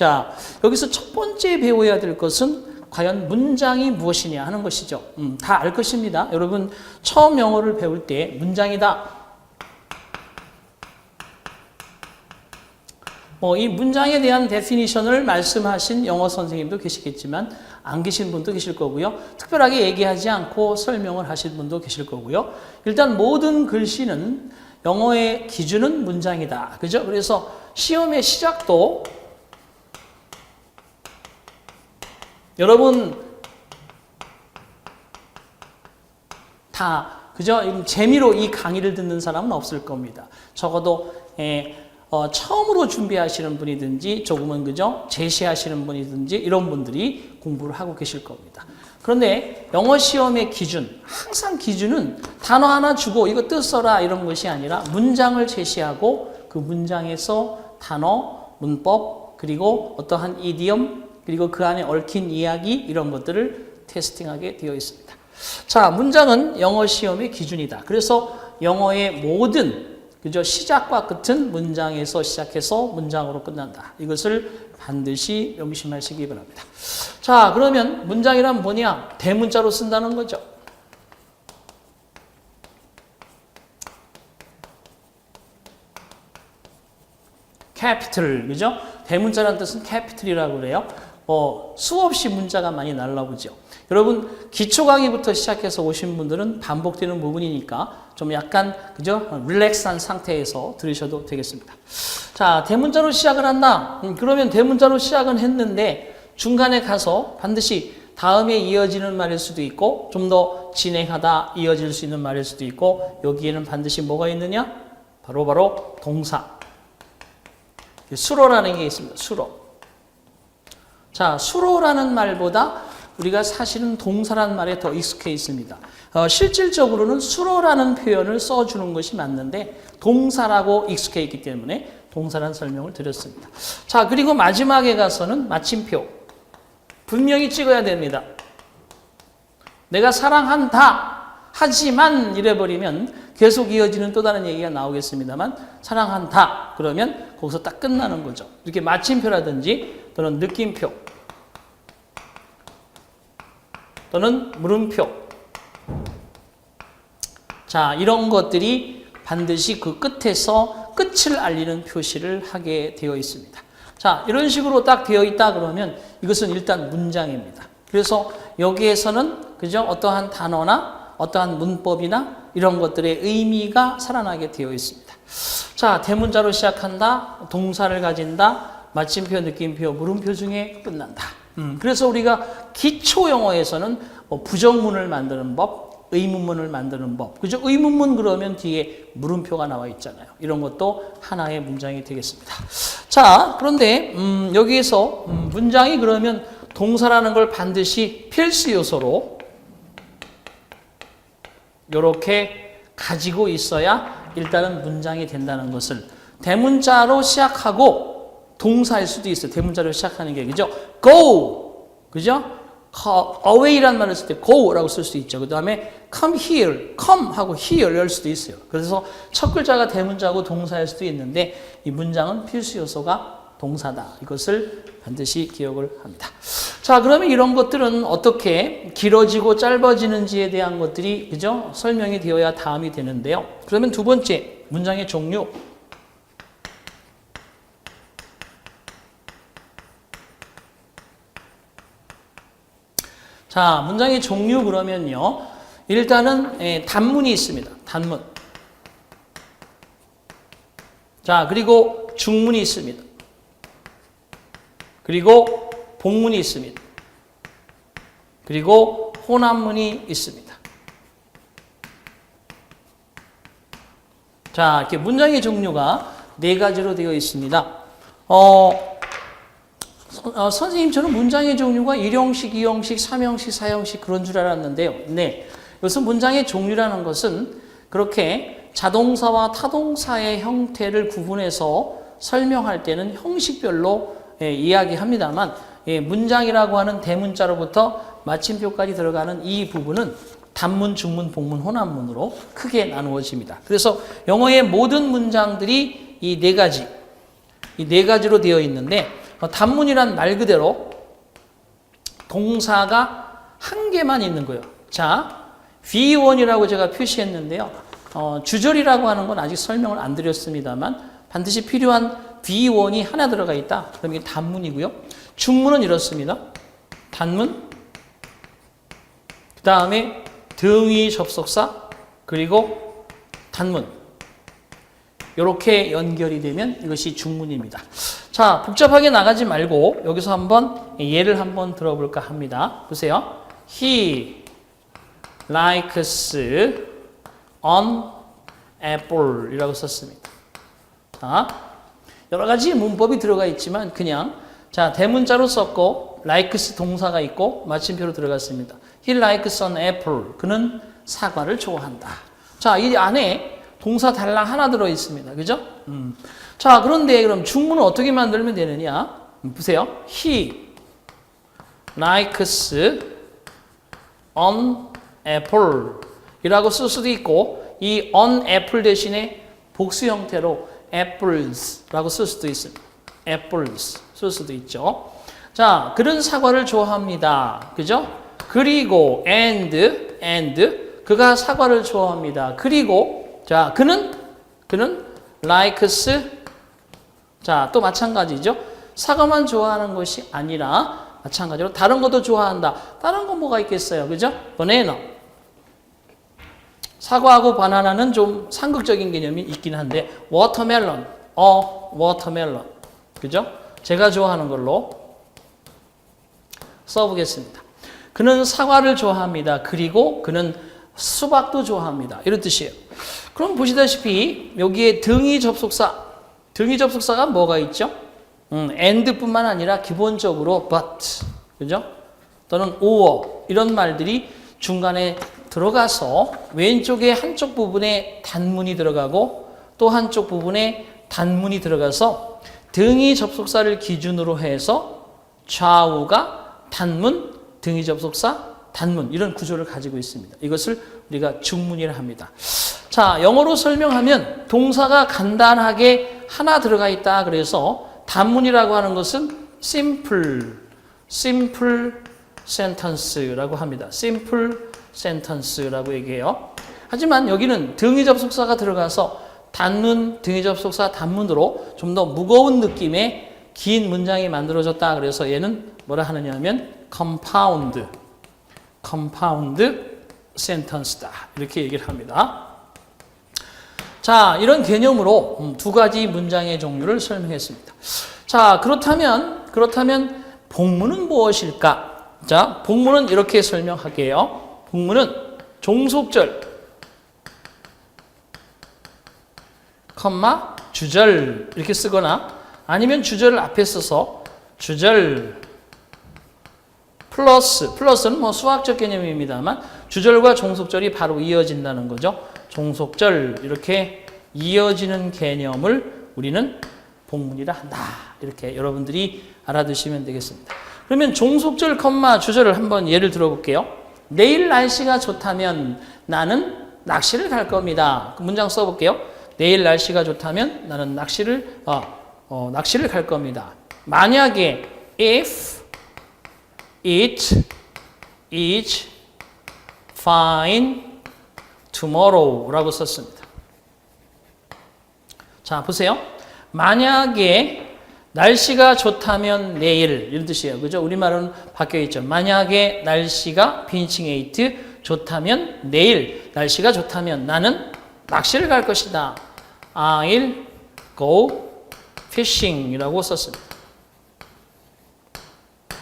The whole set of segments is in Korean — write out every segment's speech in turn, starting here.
자, 여기서 첫 번째 배워야 될 것은 과연 문장이 무엇이냐 하는 것이죠. 음, 다 알 것입니다. 여러분, 처음 영어를 배울 때 문장이다. 뭐 이 문장에 대한 데피니션을 말씀하신 영어 선생님도 계시겠지만 안 계신 분도 계실 거고요. 특별하게 얘기하지 않고 설명을 하실 분도 계실 거고요. 일단 모든 글씨는 영어의 기준은 문장이다. 그죠? 그래서 시험의 시작도 여러분 다 그죠? 재미로 이 강의를 듣는 사람은 없을 겁니다. 적어도 에, 어, 처음으로 준비하시는 분이든지 조금은 그죠? 제시하시는 분이든지 이런 분들이 공부를 하고 계실 겁니다. 그런데 영어 시험의 기준, 항상 기준은 단어 하나 주고 이거 뜻 써라 이런 것이 아니라 문장을 제시하고 그 문장에서 단어, 문법, 그리고 어떠한 이디엄, 그리고 그 안에 얽힌 이야기 이런 것들을 테스팅하게 되어 있습니다. 자, 문장은 영어 시험의 기준이다. 그래서 영어의 모든 그죠? 시작과 끝은 문장에서 시작해서 문장으로 끝난다. 이것을 반드시 명심하시기 바랍니다. 자, 그러면 문장이란 뭐냐? 대문자로 쓴다는 거죠. capital, 그죠? 대문자라는 뜻은 capital이라고 그래요. 어, 수없이 문자가 많이 날라오죠. 여러분 기초 강의부터 시작해서 오신 분들은 반복되는 부분이니까 좀 약간 그죠 릴렉스한 상태에서 들으셔도 되겠습니다. 자 대문자로 시작을 한다. 음, 그러면 대문자로 시작은 했는데 중간에 가서 반드시 다음에 이어지는 말일 수도 있고 좀 더 진행하다 이어질 수 있는 말일 수도 있고 여기에는 반드시 뭐가 있느냐? 바로 바로 동사. 수로라는 게 있습니다. 수로. 자, 수로라는 말보다 우리가 사실은 동사라는 말에 더 익숙해 있습니다. 어, 실질적으로는 수로라는 표현을 써주는 것이 맞는데 동사라고 익숙해 있기 때문에 동사라는 설명을 드렸습니다. 자, 그리고 마지막에 가서는 마침표. 분명히 찍어야 됩니다. 내가 사랑한다. 하지만 이래버리면 계속 이어지는 또 다른 얘기가 나오겠습니다만 사랑한다. 그러면 거기서 딱 끝나는 거죠. 이렇게 마침표라든지 또는 느낌표 또는 물음표. 자, 이런 것들이 반드시 그 끝에서 끝을 알리는 표시를 하게 되어 있습니다. 자, 이런 식으로 딱 되어 있다 그러면 이것은 일단 문장입니다. 그래서 여기에서는 그죠? 어떠한 단어나 어떠한 문법이나 이런 것들의 의미가 살아나게 되어 있습니다. 자, 대문자로 시작한다, 동사를 가진다, 마침표, 느낌표, 물음표 중에 끝난다. 음, 그래서 우리가 기초 영어에서는 뭐 부정문을 만드는 법, 의문문을 만드는 법. 그죠? 의문문 그러면 뒤에 물음표가 나와 있잖아요. 이런 것도 하나의 문장이 되겠습니다. 자, 그런데 음, 여기에서 음, 문장이 그러면 동사라는 걸 반드시 필수 요소로 이렇게 가지고 있어야 일단은 문장이 된다는 것을 대문자로 시작하고 동사일 수도 있어요. 대문자로 시작하는 게 그죠? go 그죠? away란 말을 쓸 때 go라고 쓸 수 있죠. 그 다음에 come here, come 하고 here 열 수도 있어요. 그래서 첫 글자가 대문자고 동사일 수도 있는데 이 문장은 필수 요소가 동사다. 이것을 반드시 기억을 합니다. 자, 그러면 이런 것들은 어떻게 길어지고 짧아지는지에 대한 것들이 그죠? 설명이 되어야 다음이 되는데요. 그러면 두 번째 문장의 종류. 자, 문장의 종류 그러면요. 일단은 예, 단문이 있습니다. 단문. 자, 그리고 중문이 있습니다. 그리고 복문이 있습니다. 그리고 혼합문이 있습니다. 자, 이렇게 문장의 종류가 네 가지로 되어 있습니다. 어, 어, 선생님, 저는 문장의 종류가 1형식, 2형식, 3형식, 4형식 그런 줄 알았는데요. 네. 여기서 문장의 종류라는 것은 그렇게 자동사와 타동사의 형태를 구분해서 설명할 때는 형식별로 예, 이야기합니다만 예, 문장이라고 하는 대문자로부터 마침표까지 들어가는 이 부분은 단문, 중문, 복문, 혼합문으로 크게 나누어집니다. 그래서 영어의 모든 문장들이 이 네 가지, 이 네 가지로 되어 있는데 어, 단문이란 말 그대로 동사가 한 개만 있는 거예요. 자, V1이라고 제가 표시했는데요. 어, 주절이라고 하는 건 아직 설명을 안 드렸습니다만 반드시 필요한 V1이 하나 들어가 있다. 그럼 이게 단문이고요. 중문은 이렇습니다. 단문, 그 다음에 등위 접속사, 그리고 단문. 이렇게 연결이 되면 이것이 중문입니다. 자, 복잡하게 나가지 말고 여기서 한번 예를 한번 들어볼까 합니다. 보세요. He likes an apple 이라고 썼습니다. 자, 여러 가지 문법이 들어가 있지만 그냥 자, 대문자로 썼고 likes 동사가 있고 마침표로 들어갔습니다. He likes an apple. 그는 사과를 좋아한다. 자, 이 안에 동사 달랑 하나 들어 있습니다. 그죠? 음. 자, 그런데 그럼 중문을 어떻게 만들면 되느냐? 음, 보세요. He likes an apple 이라고 쓸 수도 있고 이 on apple 대신에 복수 형태로 apples라고 쓸 수도 있습니다. apples 쓸 수도 있죠. 자, 그런 사과를 좋아합니다. 그죠? 그리고 and and 그가 사과를 좋아합니다. 그리고 자, 그는 그는 likes 자, 또 마찬가지죠. 사과만 좋아하는 것이 아니라 마찬가지로 다른 것도 좋아한다. 다른 건 뭐가 있겠어요? 그죠? 바나나. 사과하고 바나나는 좀 상극적인 개념이 있긴 한데 워터멜론, 어, 워터멜론. 그죠? 제가 좋아하는 걸로 써보겠습니다. 그는 사과를 좋아합니다. 그리고 그는 수박도 좋아합니다. 이런 뜻이에요. 그럼 보시다시피 여기에 등이 접속사, 등이 접속사가 뭐가 있죠? 음, and뿐만 아니라 기본적으로 but, 그죠? 또는 or 이런 말들이 중간에 들어가서 왼쪽에 한쪽 부분에 단문이 들어가고 또 한쪽 부분에 단문이 들어가서 등이 접속사를 기준으로 해서 좌우가 단문, 등이 접속사, 단문 이런 구조를 가지고 있습니다. 이것을 우리가 중문이라 합니다. 자, 영어로 설명하면 동사가 간단하게 하나 들어가 있다. 그래서 단문이라고 하는 것은 simple, simple sentence라고 합니다. simple sentence라고 얘기해요. 하지만 여기는 등위 접속사가 들어가서 단문, 등위 접속사 단문으로 좀 더 무거운 느낌의 긴 문장이 만들어졌다. 그래서 얘는 뭐라 하느냐면 compound, compound sentence다. 이렇게 얘기를 합니다. 자, 이런 개념으로 음, 두 가지 문장의 종류를 설명했습니다. 자, 그렇다면, 그렇다면 복문은 무엇일까? 자, 복문은 이렇게 설명할게요. 복문은 종속절, 컴마, 주절 이렇게 쓰거나 아니면 주절을 앞에 써서 주절 플러스, 플러스는 뭐 수학적 개념입니다만 주절과 종속절이 바로 이어진다는 거죠. 종속절 이렇게 이어지는 개념을 우리는 복문이라 한다. 이렇게 여러분들이 알아두시면 되겠습니다. 그러면 종속절, 컴마, 주절을 한번 예를 들어볼게요. 내일 날씨가 좋다면 나는 낚시를 갈 겁니다. 그 문장 써볼게요. 내일 날씨가 좋다면 나는 낚시를 어, 어, 낚시를 갈 겁니다. 만약에 if it is fine tomorrow라고 썼습니다. 자, 보세요. 만약에 날씨가 좋다면 내일 이런 뜻이에요. 그죠? 우리말은 바뀌어 있죠. 만약에 날씨가 빈칭 에이트 좋다면 내일 날씨가 좋다면 나는 낚시를 갈 것이다. I'll go fishing이라고 썼습니다.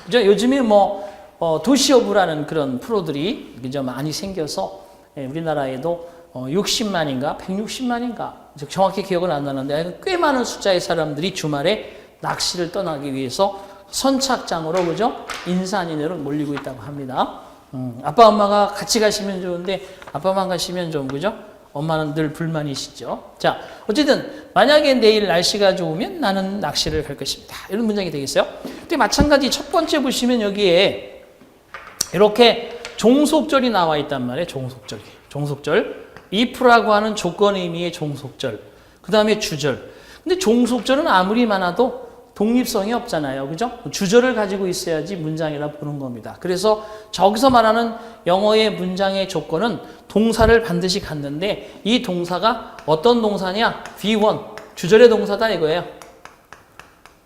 그죠? 요즘에 뭐 어, 도시어부라는 그런 프로들이 그죠? 많이 생겨서 예, 우리나라에도 어, 60만인가 160만인가 정확히 기억은 안 나는데 꽤 많은 숫자의 사람들이 주말에 낚시를 떠나기 위해서 선착장으로 그죠? 인산인해로 몰리고 있다고 합니다. 음, 아빠 엄마가 같이 가시면 좋은데 아빠만 가시면 좀 그죠? 엄마는 늘 불만이시죠. 자, 어쨌든 만약에 내일 날씨가 좋으면 나는 낚시를 갈 것입니다. 이런 문장이 되겠어요. 근데 마찬가지 첫 번째 보시면 여기에 이렇게 종속절이 나와 있단 말이에요. 종속절이. 종속절. if라고 하는 조건 의미의 종속절. 그 다음에 주절. 근데 종속절은 아무리 많아도 독립성이 없잖아요. 그죠? 주절을 가지고 있어야지 문장이라 보는 겁니다. 그래서 저기서 말하는 영어의 문장의 조건은 동사를 반드시 갖는데 이 동사가 어떤 동사냐? V1. 주절의 동사다 이거예요.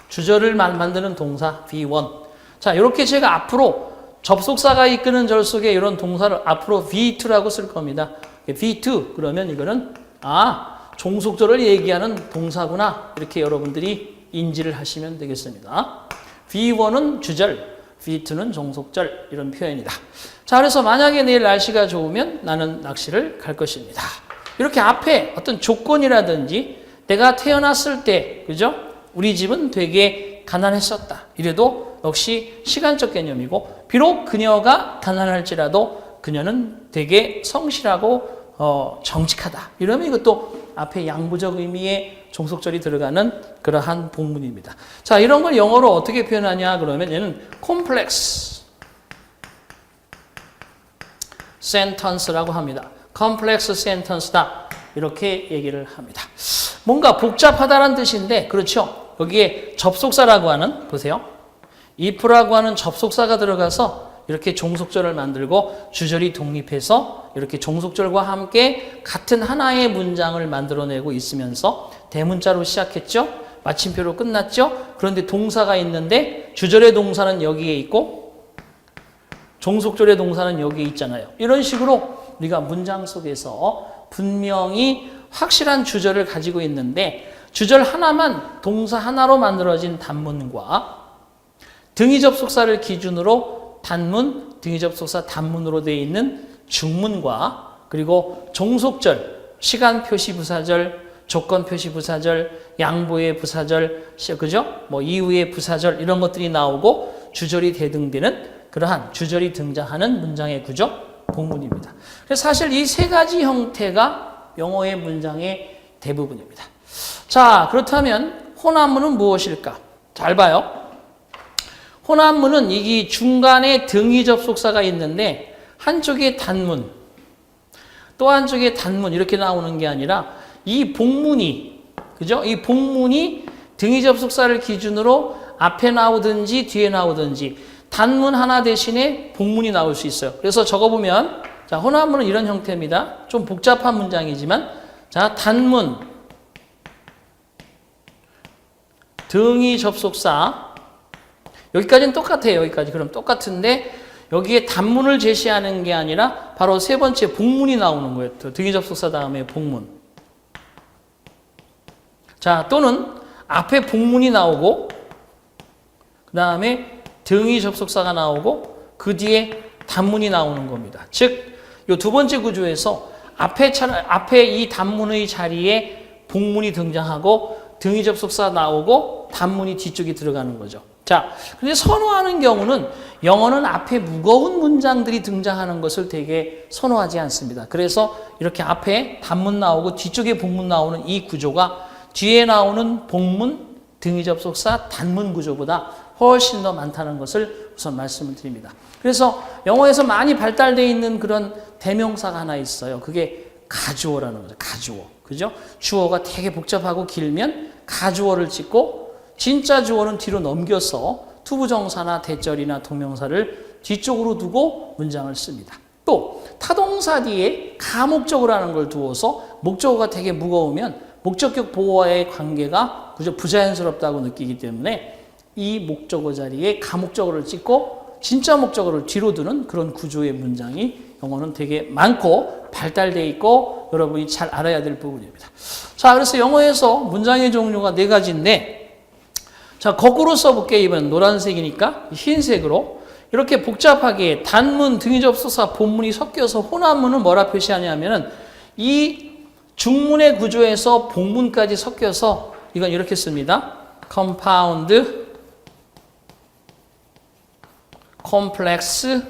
주절을 만- 만드는 동사 V1. 자, 이렇게 제가 앞으로 접속사가 이끄는 절 속에 이런 동사를 앞으로 V2라고 쓸 겁니다. V2 그러면 이거는 아 종속절을 얘기하는 동사구나 이렇게 여러분들이 인지를 하시면 되겠습니다. V1은 주절, V2는 종속절 이런 표현이다. 자, 그래서 만약에 내일 날씨가 좋으면 나는 낚시를 갈 것입니다. 이렇게 앞에 어떤 조건이라든지 내가 태어났을 때, 그죠? 우리 집은 되게 가난했었다. 이래도 역시 시간적 개념이고, 비록 그녀가 가난할지라도 그녀는 되게 성실하고 어, 정직하다. 이러면 이것도 앞에 양보적 의미의 종속절이 들어가는 그러한 본문입니다. 자, 이런 걸 영어로 어떻게 표현하냐 그러면 얘는 콤플렉스 센턴스라고 합니다. 컴플렉스 센턴스다. 이렇게 얘기를 합니다. 뭔가 복잡하다는 뜻인데 그렇죠. 여기에 접속사라고 하는 보세요. If라고 하는 접속사가 들어가서 이렇게 종속절을 만들고 주절이 독립해서 이렇게 종속절과 함께 같은 하나의 문장을 만들어내고 있으면서 대문자로 시작했죠. 마침표로 끝났죠. 그런데 동사가 있는데 주절의 동사는 여기에 있고 종속절의 동사는 여기에 있잖아요. 이런 식으로 우리가 문장 속에서 분명히 확실한 주절을 가지고 있는데 주절 하나만 동사 하나로 만들어진 단문과 등위 접속사를 기준으로 단문, 등위 접속사 단문으로 되어 있는 중문과 그리고 종속절, 시간 표시 부사절, 조건 표시 부사절, 양보의 부사절, 시- 그죠? 뭐 이후의 부사절 이런 것들이 나오고 주절이 대등되는 그러한 주절이 등장하는 문장의 구조 본문입니다. 그래서 사실 이 세 가지 형태가 영어의 문장의 대부분입니다. 자, 그렇다면 호남문은 무엇일까? 잘 봐요. 호남문은 이게 중간에 등위 접속사가 있는데 한쪽에 단문, 또 한쪽에 단문 이렇게 나오는 게 아니라 이 복문이 그죠? 이 복문이 등위 접속사를 기준으로 앞에 나오든지 뒤에 나오든지 단문 하나 대신에 복문이 나올 수 있어요. 그래서 적어 보면 자, 호남문은 이런 형태입니다. 좀 복잡한 문장이지만 자, 단문 등위 접속사 여기까지는 똑같아요. 여기까지. 그럼 똑같은데 여기에 단문을 제시하는 게 아니라 바로 세 번째 복문이 나오는 거예요. 등위 접속사 다음에 복문. 자, 또는 앞에 복문이 나오고 그 다음에 등위 접속사가 나오고 그 뒤에 단문이 나오는 겁니다. 즉, 이 두 번째 구조에서 앞에 차, 앞에 이 단문의 자리에 복문이 등장하고 등위 접속사 나오고 단문이 뒤쪽에 들어가는 거죠. 자, 근데 선호하는 경우는 영어는 앞에 무거운 문장들이 등장하는 것을 되게 선호하지 않습니다. 그래서 이렇게 앞에 단문 나오고 뒤쪽에 복문 나오는 이 구조가 뒤에 나오는 복문, 등위 접속사, 단문 구조보다 훨씬 더 많다는 것을 우선 말씀을 드립니다. 그래서 영어에서 많이 발달되어 있는 그런 대명사가 하나 있어요. 그게 가주어라는 거죠. 가주어. 그죠? 주어가 되게 복잡하고 길면 가주어를 찍고 진짜 주어는 뒤로 넘겨서 투부정사나 대절이나 동명사를 뒤쪽으로 두고 문장을 씁니다. 또 타동사 뒤에 가목적으로 하는 걸 두어서 목적어가 되게 무거우면 목적격 보호와의 관계가 그저 부자연스럽다고 느끼기 때문에 이 목적어 자리에 가목적어를 찍고 진짜 목적어를 뒤로 두는 그런 구조의 문장이 영어는 되게 많고 발달돼 있고 여러분이 잘 알아야 될 부분입니다. 자, 그래서 영어에서 문장의 종류가 네 가지인데 자, 거꾸로 써볼게요. 이번 노란색이니까 흰색으로 이렇게 복잡하게 단문, 등위 접속사, 본문이 섞여서 호남문은 뭐라 표시하냐면은 이 중문의 구조에서 복문까지 섞여서 이건 이렇게 씁니다. compound, complex,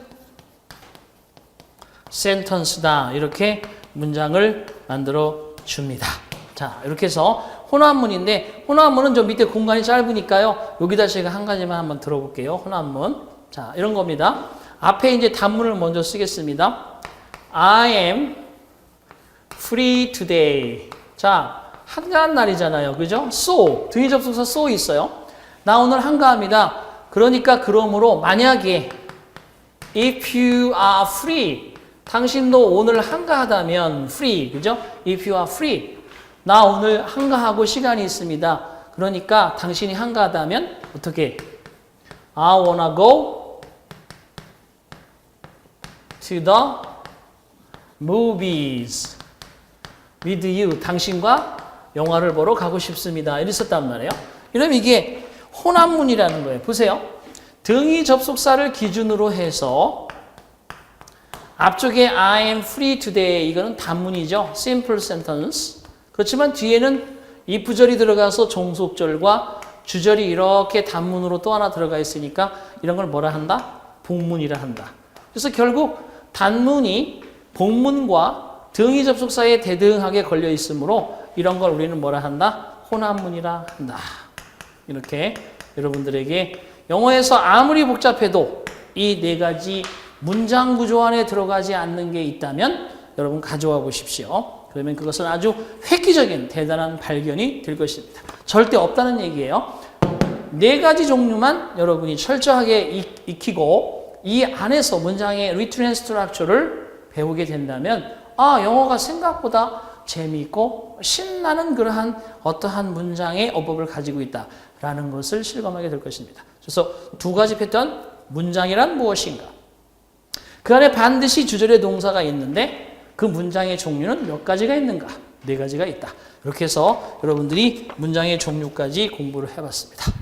sentence다. 이렇게 문장을 만들어 줍니다. 자, 이렇게 해서 호남문인데 호남문은 저 밑에 공간이 짧으니까요. 여기다 제가 한 가지만 한번 들어볼게요. 호남문. 자, 이런 겁니다. 앞에 이제 단문을 먼저 쓰겠습니다. I am free today. 자, 한가한 날이잖아요. 그죠? so. 등위 접속사 so 있어요. 나 오늘 한가합니다. 그러니까 그러므로 만약에 if you are free 당신도 오늘 한가하다면 free 그죠? if you are free 나 오늘 한가하고 시간이 있습니다. 그러니까 당신이 한가하다면 어떻게 I wanna go to the movies with you 당신과 영화를 보러 가고 싶습니다. 이랬었단 말이에요. 이러면 이게 혼합문이라는 거예요. 보세요. 등위 접속사를 기준으로 해서 앞쪽에 I am free today 이거는 단문이죠. simple sentence. 그렇지만 뒤에는 if절이 들어가서 종속절과 주절이 이렇게 단문으로 또 하나 들어가 있으니까 이런 걸 뭐라 한다? 복문이라 한다. 그래서 결국 단문이 복문과 등위 접속사에 대등하게 걸려 있으므로 이런 걸 우리는 뭐라 한다? 혼합문이라 한다. 이렇게 여러분들에게 영어에서 아무리 복잡해도 이 네 가지 문장 구조 안에 들어가지 않는 게 있다면 여러분 가져와 보십시오. 그러면 그것은 아주 획기적인 대단한 발견이 될 것입니다. 절대 없다는 얘기예요. 네 가지 종류만 여러분이 철저하게 익- 익히고 이 안에서 문장의 리트렌 스트럭처를 배우게 된다면 아 영어가 생각보다 재미있고 신나는 그러한 어떠한 문장의 어법을 가지고 있다라는 것을 실감하게 될 것입니다. 그래서 두 가지 패턴 문장이란 무엇인가? 그 안에 반드시 주절의 동사가 있는데 그 문장의 종류는 몇 가지가 있는가? 네 가지가 있다. 이렇게 해서 여러분들이 문장의 종류까지 공부를 해봤습니다.